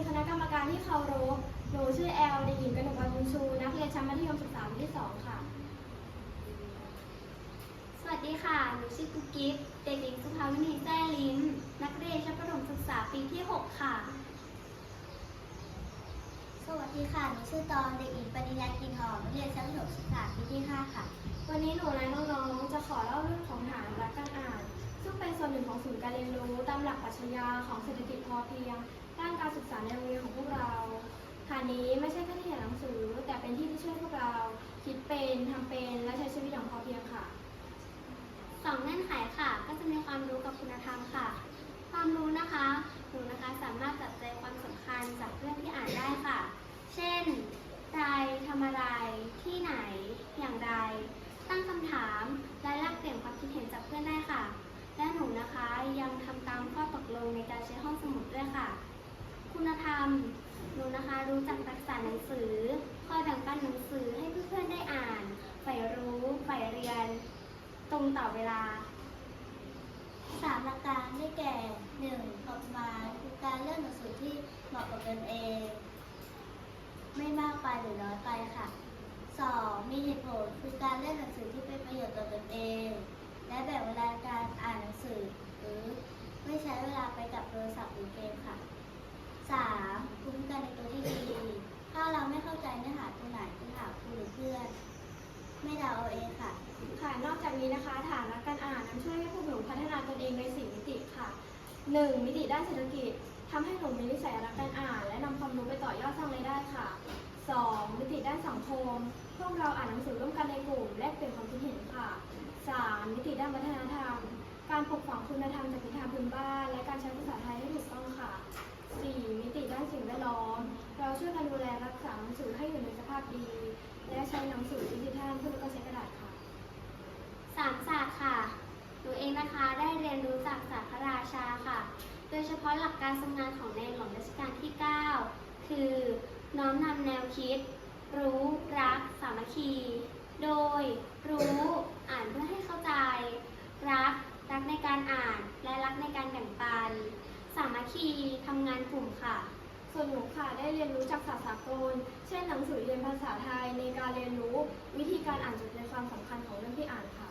ยนคณะกรรมการที่เคารพหนูชื่อแอลเด็กหญิงกนกวันบุญชู นักเรียนชั้นมัธยมศึกษาปีที่สองค่ะ สวัสดีค่ะ หนูชื่อกุ๊กกิ๊บเด็กหญิงสุภาวินีแซ่ลิ้ม นักเรียนชั้นประถมศึกษาปีที่ 6 ค่ะ สวัสดีค่ะ หนูชื่อตองเด็กหญิงปริญญากินหอมนักเรียนชั้นประถมศึกษาปีที่ 5 ค่ะ วันนี้หนูและน้องๆ จะขอเล่าเรื่องของฐานรักการอ่าน ซึ่งเป็นส่วนหนึ่งของศูนย์การเรียนรู้ตามหลักปรัชญาของเศรษฐกิจพอเพียง ด้านการศึกษาในโรงเรียนของพวกเราฐานนี้ไม่ใช่แค่ที่เขียนหนังสือ แต่เป็นที่ที่ช่วยพวกเรา คิดเป็นทำเป็นและใช้ชีวิตอย่างพอเพียงค่ะ สองเงื่อนไขค่ะ ก็จะมีความรู้กับคุณธรรมค่ะ ความรู้นะคะหนูนะคะสามารถจับใจความสำคัญจากเรื่องที่อ่านได้ค่ะ เช่นใครทำอะไรที่ไหน อย่างไร ตั้งคำถาม รู้จักรักษาหนังสือ คอยแบ่งปันหนังสือให้เพื่อนๆได้อ่านใฝ่รู้ใฝ่เรียน ตรงต่อเวลาสามหลักการได้แก่หนึ่งปริมาณคือการเลือกหนังสือที่เหมาะกับตนเอง ไม่มากไปหรือน้อยไปค่ะสองมีเหตุผลคือการเลือกหนังสือที่เป็นประโยชน์ต่อตนเอง และแบ่งเวลาการอ่านหนังสือ หรือไม่ใช้เวลาไปกับโทรศัพท์หรือเกมค่ะสามคุ้มกันในตัวที่ดี ถ้า เราไม่เข้าใจเนื้อหาตรงไหนจะถามครูหรือเพื่อน ไม่เดาเอาเองค่ะ ค่ะนอกจากนี้นะคะฐานรักการอ่านนั้นช่วยให้พวกหนูพัฒนาตนเองในสี่มิติค่ะ 1. มิติด้านเศรษฐกิจทำให้หนูมีนิสัยรักการอ่าน และนำความรู้ไปต่อยอดสร้างรายได้ค่ะ 2. มิติด้านสังคม พวกเราอ่านหนังสือร่วมกันในกลุ่มแลกเปลี่ยนความคิดเห็นค่ะ 3. มิติด้านวัฒนธรรม การปลูกฝังคุณธรรมจากนิทานพื้นบ้าน และการใช้ภาษาไทย งสือให้อยู่ในสภาพดี และใช้หนังสือดิจิทัลเพื่อลดการใช้กระดาษค่ะ สามศาสตร์ค่ะ หนูเองนะคะได้เรียนรู้จากศาสตร์พระราชาค่ะ โดยเฉพาะหลักการทรงงานของในหลวงรัชกาลที่ 9 คือน้อมนำแนวคิด รู้รัก สามัคคี โดยรู้อ่านเพื่อให้เข้าใจ รัก รักในการอ่าน และรักในการแบ่งปัน สามัคคีทำงานกลุ่มค่ะ ส่วนหนูค่ะได้เรียนรู้จากศาสตร์สากล เช่นหนังสือเรียนภาษาไทยในการเรียนรู้วิธีการอ่านจดใจความสำคัญของเรื่องที่อ่านค่ะ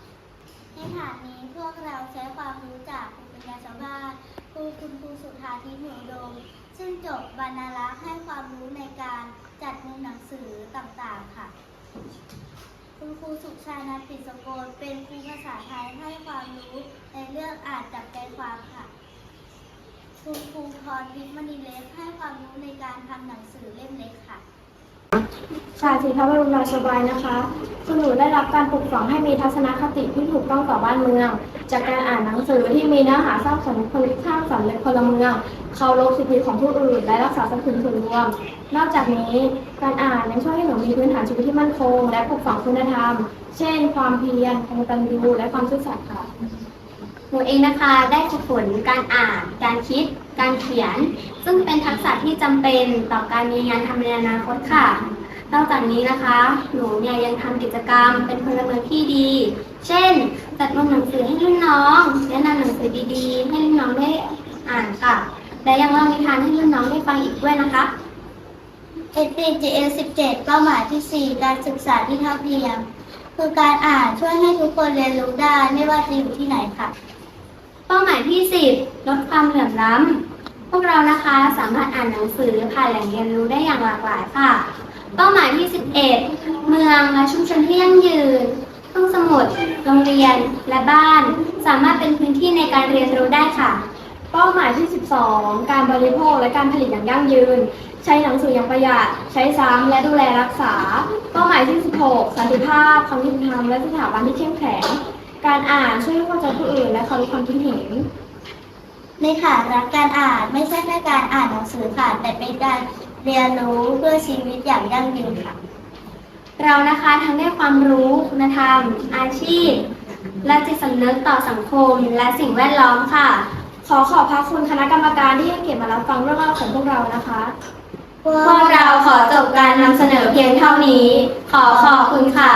ในฐานนี้พวกเราใช้ความรู้จากครูปัญญาชาวบ้านครูคุณครูสุธาทิพย์หนูดม ซึ่งจบบรรณารักษ์ให้ความรู้ในการจัดมุมหนังสือต่างๆค่ะ คุณครูสุชานัทปิสโกลเป็นครูภาษาไทยให้ความรู้ในเรื่องอ่านจับใจความค่ะ คุณครูพรวิทย์มณีเล็กให้ความรู้ในการทำหนังสือเล่มเล็กค่ะชาติพระบรมราชบายนะคะคุณหนูได้รับการปลูกฝังให้มีทัศนคติที่ถูกต้องต่อบ้านเมือง จากการอ่านหนังสือที่มีเนื้อหาสร้างสรรค์ผลิตสร้างสรรค์พลเมืองเคารพสิทธิของผู้อื่น และรักษาทรัพย์สินส่วนรวม นอกจากนี้การอ่านยังช่วยให้หนูมีพื้นฐานชีวิตที่มั่นคง และปลูกฝังคุณธรรม เช่น ความเพียรความตัญญูและความซื่อสัตย์ค่ะ หนูเองนะคะได้ฝึกฝนการอ่าน การคิด การเขียน ซึ่งเป็นทักษะที่จำเป็นต่อการมีงานทำในอนาคตค่ะ นอกจากนี้นะคะ หนูเนี่ยยังทำกิจกรรมเป็นพลเมืองที่ดี เช่น จัดวางหนังสือให้รุ่นน้องแนะนำหนังสือดีๆ ให้รุ่นน้องได้อ่านค่ะ และยังเล่านิทานให้รุ่นน้องได้ฟังอีกด้วยนะคะ SDGs 17 เป้าหมายที่ 4 การศึกษาที่เท่าเทียม คือการอ่านช่วยให้ทุกคนเรียนรู้ได้ไม่ว่าจะอยู่ที่ไหนค่ะ เป้าหมายที่ 10 ลดความเหลื่อมล้ำ พวกเรานะคะสามารถอ่านหนังสือผ่านแหล่งเรียนรู้ได้อย่างหลากหลายค่ะ เป้าหมายที่ 11 เมืองและชุมชนที่ยั่งยืนห้องสมุด โรงเรียน และบ้าน สามารถเป็นพื้นที่ในการเรียนรู้ได้ค่ะ เป้าหมายที่ 12 การบริโภคและการผลิตอย่างยั่งยืน ใช้หนังสืออย่างประหยัด ใช้ซ้ำและดูแลรักษา เป้าหมายที่ 16 สันติภาพความยุติธรรมและสถาบันที่เข้มแข็ง การอ่านช่วยให้เข้าใจผู้อื่นและเคารพความคิดเห็น ในฐานรักการอ่านไม่ใช่แค่การอ่านหนังสือค่ะแต่เป็นการเรียนรู้เพื่อชีวิตอย่างยั่งยืนค่ะ เรานะคะทั้งได้ความรู้คุณธรรม อาชีพ และจิตสำนึกต่อสังคมและสิ่งแวดล้อมค่ะ ขอขอบพระคุณคณะกรรมการที่ให้เกียรติมารับฟังเรื่องราวของพวกเรานะคะ พวกเราขอจบการนำเสนอเพียงเท่านี้ ขอขอบคุณค่ะ